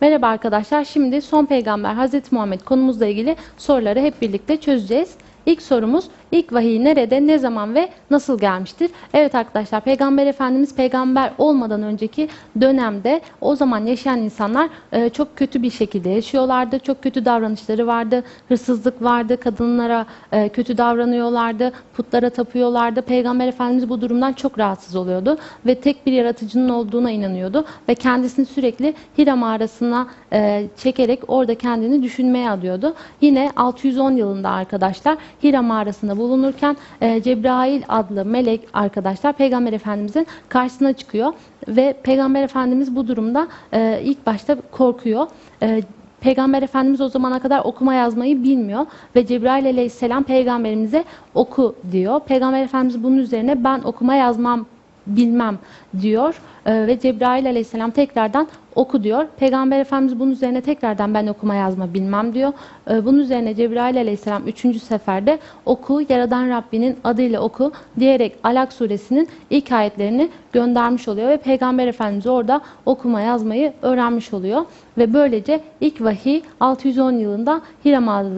Merhaba arkadaşlar. Şimdi son peygamber Hazreti Muhammed konumuzla ilgili soruları hep birlikte çözeceğiz. İlk sorumuz ilk vahiy nerede, ne zaman ve nasıl gelmiştir? Evet arkadaşlar Peygamber Efendimiz peygamber olmadan önceki dönemde o zaman yaşayan insanlar e, çok kötü bir şekilde yaşıyorlardı. Çok kötü davranışları vardı. Hırsızlık vardı. Kadınlara e, kötü davranıyorlardı. Putlara tapıyorlardı. Peygamber Efendimiz bu durumdan çok rahatsız oluyordu ve tek bir yaratıcının olduğuna inanıyordu ve kendisini sürekli Hira mağarasına e, çekerek orada kendini düşünmeye adıyordu. Yine 610 yılında arkadaşlar Hira mağarasında bulunurken e, Cebrail adlı melek arkadaşlar Peygamber Efendimizin karşısına çıkıyor ve Peygamber Efendimiz bu durumda e, ilk başta korkuyor. E, Peygamber Efendimiz o zamana kadar okuma yazmayı bilmiyor ve Cebrail aleyhisselam peygamberimize oku diyor. Peygamber Efendimiz bunun üzerine ben okuma yazmam bilmem diyor ve Cebrail aleyhisselam tekrardan oku diyor. Peygamber Efendimiz bunun üzerine tekrardan ben okuma yazma bilmem diyor. Ee, bunun üzerine Cebrail aleyhisselam üçüncü seferde oku yaradan Rabbinin adıyla oku diyerek Alak suresinin ilk ayetlerini göndermiş oluyor ve Peygamber Efendimiz orada okuma yazmayı öğrenmiş oluyor. Ve böylece ilk vahiy 610 yılında Hira, mağara,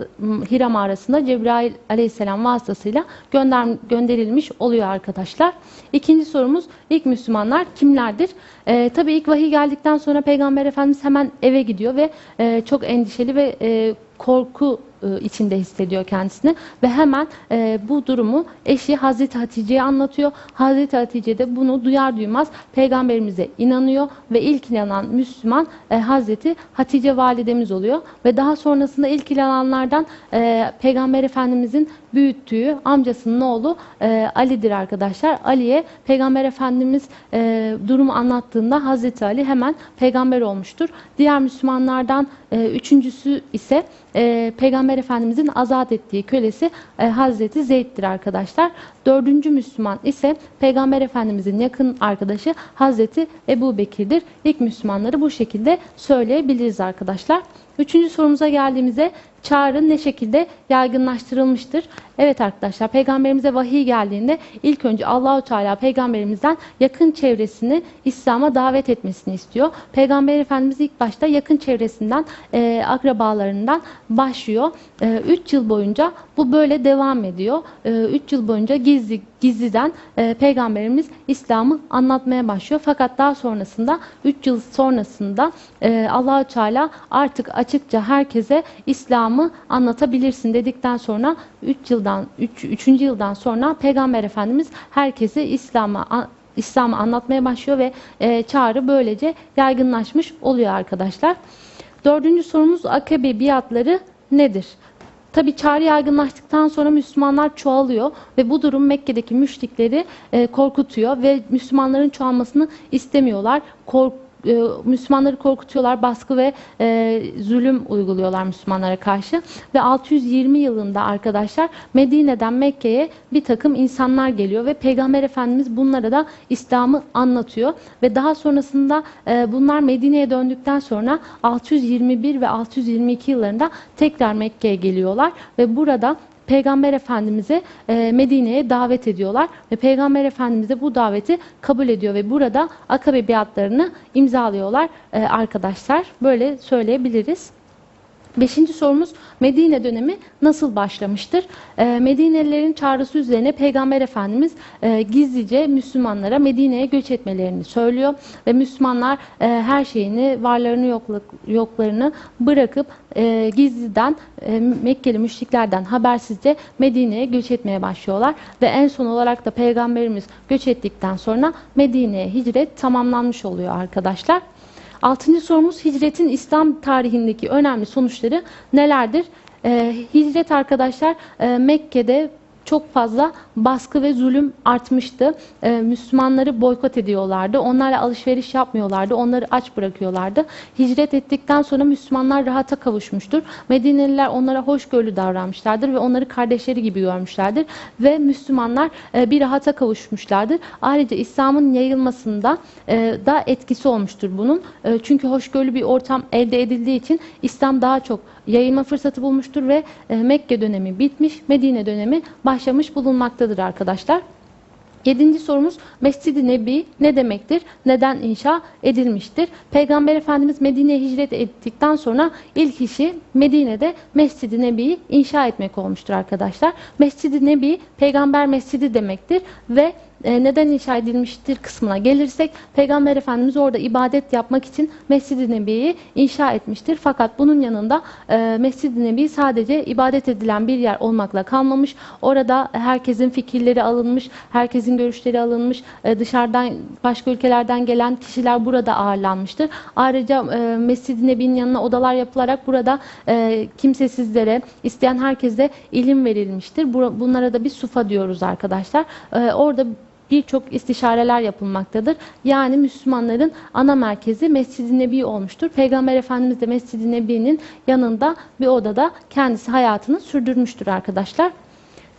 Hira mağarasında Cebrail aleyhisselam vasıtasıyla gönder, gönderilmiş oluyor arkadaşlar. İkinci sorumuz ilk Müslümanlar kimlerdir? Ee, tabii ilk vahiy geldikten sonra Peygamber Efendimiz hemen eve gidiyor ve e, çok endişeli ve e, korku e, içinde hissediyor kendisini ve hemen e, bu durumu eşi Hazreti Hatice'ye anlatıyor. Hazreti Hatice de bunu duyar duymaz peygamberimize inanıyor ve ilk inanan Müslüman e, Hazreti Hatice validemiz oluyor ve daha sonrasında ilk inananlardan e, peygamber efendimizin büyüttüğü amcasının oğlu e, Ali'dir arkadaşlar. Ali'ye peygamber efendimiz e, durumu anlattığında Hazreti Ali hemen peygamber olmuştur. Diğer Müslümanlardan e, üçüncüsü ise e, Peygamber Efendimizin azat ettiği kölesi e, Hazreti Zeyd'dir arkadaşlar. Dördüncü Müslüman ise Peygamber Efendimizin yakın arkadaşı Hazreti Ebu Bekir'dir. İlk Müslümanları bu şekilde söyleyebiliriz arkadaşlar. Üçüncü sorumuza geldiğimizde çağrı ne şekilde yaygınlaştırılmıştır? Evet arkadaşlar peygamberimize vahiy geldiğinde ilk önce Allahu Teala peygamberimizden yakın çevresini İslam'a davet etmesini istiyor. Peygamber Efendimiz ilk başta yakın çevresinden, e, akrabalarından başlıyor. 3 e, yıl boyunca bu böyle devam ediyor. 3 e, yıl boyunca gizli gizliden e, peygamberimiz İslam'ı anlatmaya başlıyor. Fakat daha sonrasında 3 yıl sonrasında e, Allahü Teala artık açıkça herkese İslam'ı anlatabilirsin dedikten sonra 3 yıldan 3. 3. yıldan sonra peygamber efendimiz herkese İslam'ı İslam'ı anlatmaya başlıyor ve e, çağrı böylece yaygınlaşmış oluyor arkadaşlar. Dördüncü sorumuz akabe biatları nedir? Tabi çağrı yaygınlaştıktan sonra Müslümanlar çoğalıyor ve bu durum Mekke'deki müşrikleri e, korkutuyor ve Müslümanların çoğalmasını istemiyorlar. Kork e, Müslümanları korkutuyorlar, baskı ve e, zulüm uyguluyorlar Müslümanlara karşı. Ve 620 yılında arkadaşlar Medine'den Mekke'ye bir takım insanlar geliyor ve Peygamber Efendimiz bunlara da İslam'ı anlatıyor. Ve daha sonrasında e, bunlar Medine'ye döndükten sonra 621 ve 622 yıllarında tekrar Mekke'ye geliyorlar ve burada Peygamber Efendimiz'i e, Medine'ye davet ediyorlar ve Peygamber Efendimiz de bu daveti kabul ediyor ve burada akabe biatlarını imzalıyorlar e, arkadaşlar. Böyle söyleyebiliriz. Beşinci sorumuz Medine dönemi nasıl başlamıştır? E, Medinelilerin çağrısı üzerine Peygamber Efendimiz e, gizlice Müslümanlara Medine'ye göç etmelerini söylüyor ve Müslümanlar e, her şeyini, varlarını, yokluk, yoklarını bırakıp e, gizliden e, Mekkeli müşriklerden habersizce Medine'ye göç etmeye başlıyorlar ve en son olarak da Peygamberimiz göç ettikten sonra Medine'ye hicret tamamlanmış oluyor arkadaşlar. Altıncı sorumuz hicretin İslam tarihindeki önemli sonuçları nelerdir? Ee, hicret arkadaşlar e, Mekke'de çok fazla baskı ve zulüm artmıştı. Ee, Müslümanları boykot ediyorlardı. Onlarla alışveriş yapmıyorlardı. Onları aç bırakıyorlardı. Hicret ettikten sonra Müslümanlar rahata kavuşmuştur. Medineliler onlara hoşgörülü davranmışlardır ve onları kardeşleri gibi görmüşlerdir. Ve Müslümanlar e, bir rahata kavuşmuşlardır. Ayrıca İslam'ın yayılmasında e, da etkisi olmuştur bunun. E, çünkü hoşgörülü bir ortam elde edildiği için İslam daha çok yayılma fırsatı bulmuştur ve e, Mekke dönemi bitmiş, Medine dönemi başlamış bulunmaktadır arkadaşlar. Yedinci sorumuz Mescid-i Nebi ne demektir? Neden inşa edilmiştir? Peygamber Efendimiz Medine'ye hicret ettikten sonra ilk işi Medine'de Mescid-i Nebi'yi inşa etmek olmuştur arkadaşlar. Mescid-i Nebi peygamber mescidi demektir ve neden inşa edilmiştir kısmına gelirsek Peygamber Efendimiz orada ibadet yapmak için Mescid-i Nebi'yi inşa etmiştir. Fakat bunun yanında e, Mescid-i Nebi sadece ibadet edilen bir yer olmakla kalmamış. Orada herkesin fikirleri alınmış, herkesin görüşleri alınmış, e, dışarıdan başka ülkelerden gelen kişiler burada ağırlanmıştır. Ayrıca e, Mescid-i Nebi'nin yanına odalar yapılarak burada e, kimsesizlere, isteyen herkese ilim verilmiştir. Bu- Bunlara da bir sufa diyoruz arkadaşlar. E, orada birçok istişareler yapılmaktadır. Yani Müslümanların ana merkezi Mescid-i Nebi olmuştur. Peygamber Efendimiz de Mescid-i Nebi'nin yanında bir odada kendisi hayatını sürdürmüştür arkadaşlar.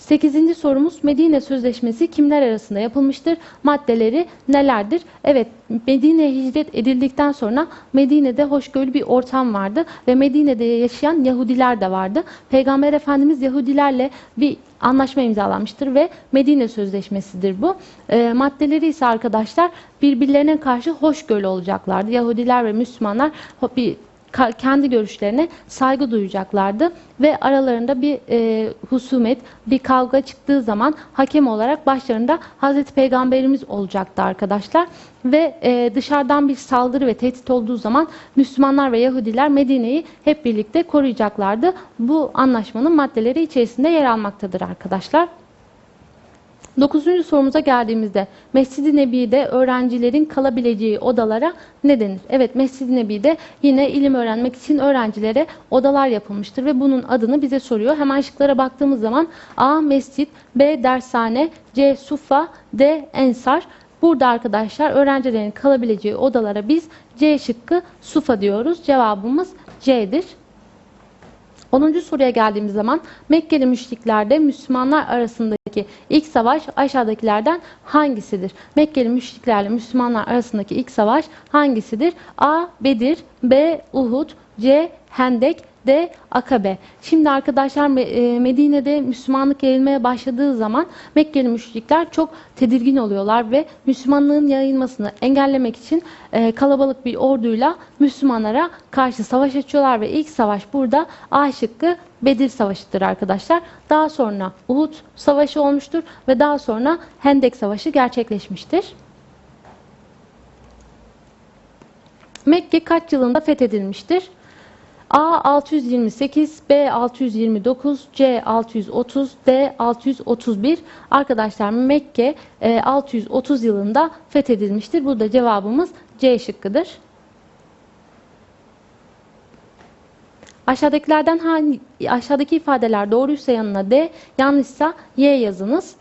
8. sorumuz Medine Sözleşmesi kimler arasında yapılmıştır? Maddeleri nelerdir? Evet Medine'ye hicret edildikten sonra Medine'de hoşgörülü bir ortam vardı ve Medine'de yaşayan Yahudiler de vardı. Peygamber Efendimiz Yahudilerle bir anlaşma imzalanmıştır ve Medine Sözleşmesi'dir bu. E, maddeleri ise arkadaşlar birbirlerine karşı hoşgörülü olacaklardı. Yahudiler ve Müslümanlar bir kendi görüşlerine saygı duyacaklardı ve aralarında bir e, husumet, bir kavga çıktığı zaman hakem olarak başlarında Hazreti Peygamberimiz olacaktı arkadaşlar ve e, dışarıdan bir saldırı ve tehdit olduğu zaman Müslümanlar ve Yahudiler Medine'yi hep birlikte koruyacaklardı. Bu anlaşmanın maddeleri içerisinde yer almaktadır arkadaşlar. Dokuzuncu sorumuza geldiğimizde Mescid-i Nebi'de öğrencilerin kalabileceği odalara ne denir? Evet Mescid-i Nebi'de yine ilim öğrenmek için öğrencilere odalar yapılmıştır ve bunun adını bize soruyor. Hemen şıklara baktığımız zaman A. Mescid, B. Dershane, C. Sufa, D. Ensar. Burada arkadaşlar öğrencilerin kalabileceği odalara biz C şıkkı Sufa diyoruz. Cevabımız C'dir. 10. soruya geldiğimiz zaman Mekkeli müşriklerde Müslümanlar arasındaki ilk savaş aşağıdakilerden hangisidir? Mekkeli müşriklerle Müslümanlar arasındaki ilk savaş hangisidir? A. Bedir B. Uhud C. Hendek D. Akabe. Şimdi arkadaşlar e, Medine'de Müslümanlık yayılmaya başladığı zaman Mekkeli müşrikler çok tedirgin oluyorlar ve Müslümanlığın yayılmasını engellemek için e, kalabalık bir orduyla Müslümanlara karşı savaş açıyorlar ve ilk savaş burada A şıkkı Bedir Savaşı'dır arkadaşlar. Daha sonra Uhud Savaşı olmuştur ve daha sonra Hendek Savaşı gerçekleşmiştir. Mekke kaç yılında fethedilmiştir? A 628, B 629, C 630, D 631. Arkadaşlar Mekke e, 630 yılında fethedilmiştir. Burada cevabımız C şıkkıdır. Aşağıdakilerden hangi aşağıdaki ifadeler doğruysa yanına D, yanlışsa Y yazınız.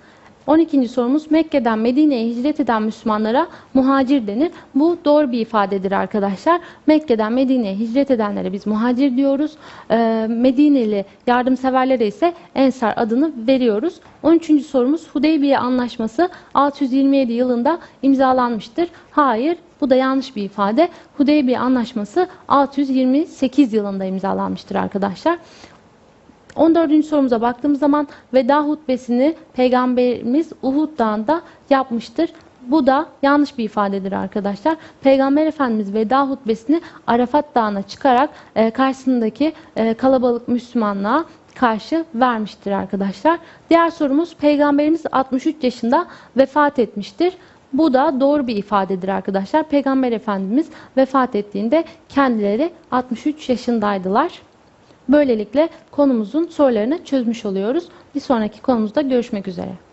12. sorumuz Mekke'den Medine'ye hicret eden Müslümanlara muhacir denir. Bu doğru bir ifadedir arkadaşlar. Mekke'den Medine'ye hicret edenlere biz muhacir diyoruz. Ee, Medineli yardımseverlere ise Ensar adını veriyoruz. 13. sorumuz Hudeybiye Anlaşması 627 yılında imzalanmıştır. Hayır, bu da yanlış bir ifade. Hudeybiye Anlaşması 628 yılında imzalanmıştır arkadaşlar. 14. sorumuza baktığımız zaman veda hutbesini Peygamberimiz Uhud Dağı'nda yapmıştır. Bu da yanlış bir ifadedir arkadaşlar. Peygamber Efendimiz veda hutbesini Arafat Dağı'na çıkarak e, karşısındaki e, kalabalık Müslümanlığa karşı vermiştir arkadaşlar. Diğer sorumuz Peygamberimiz 63 yaşında vefat etmiştir. Bu da doğru bir ifadedir arkadaşlar. Peygamber Efendimiz vefat ettiğinde kendileri 63 yaşındaydılar. Böylelikle konumuzun sorularını çözmüş oluyoruz. Bir sonraki konumuzda görüşmek üzere.